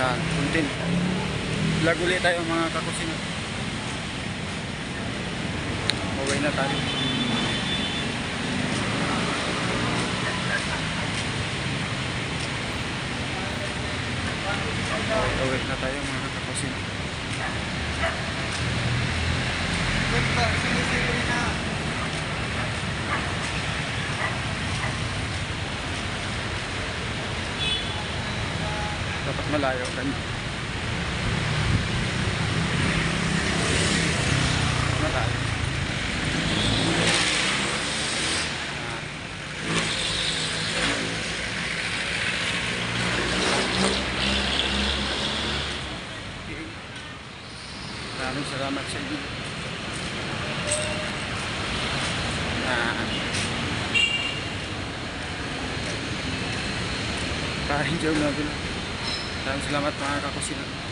Yan, content. Vlog ulit tayo mga kakusina. Uwi na tayo. Uwi, na tayo mga kakusina. Dapat malayo kanya. Malayo. Okay. Maraming salamat sa inyo. Ah. Pa-enjoy natin. Maraming salamat mga kakusina.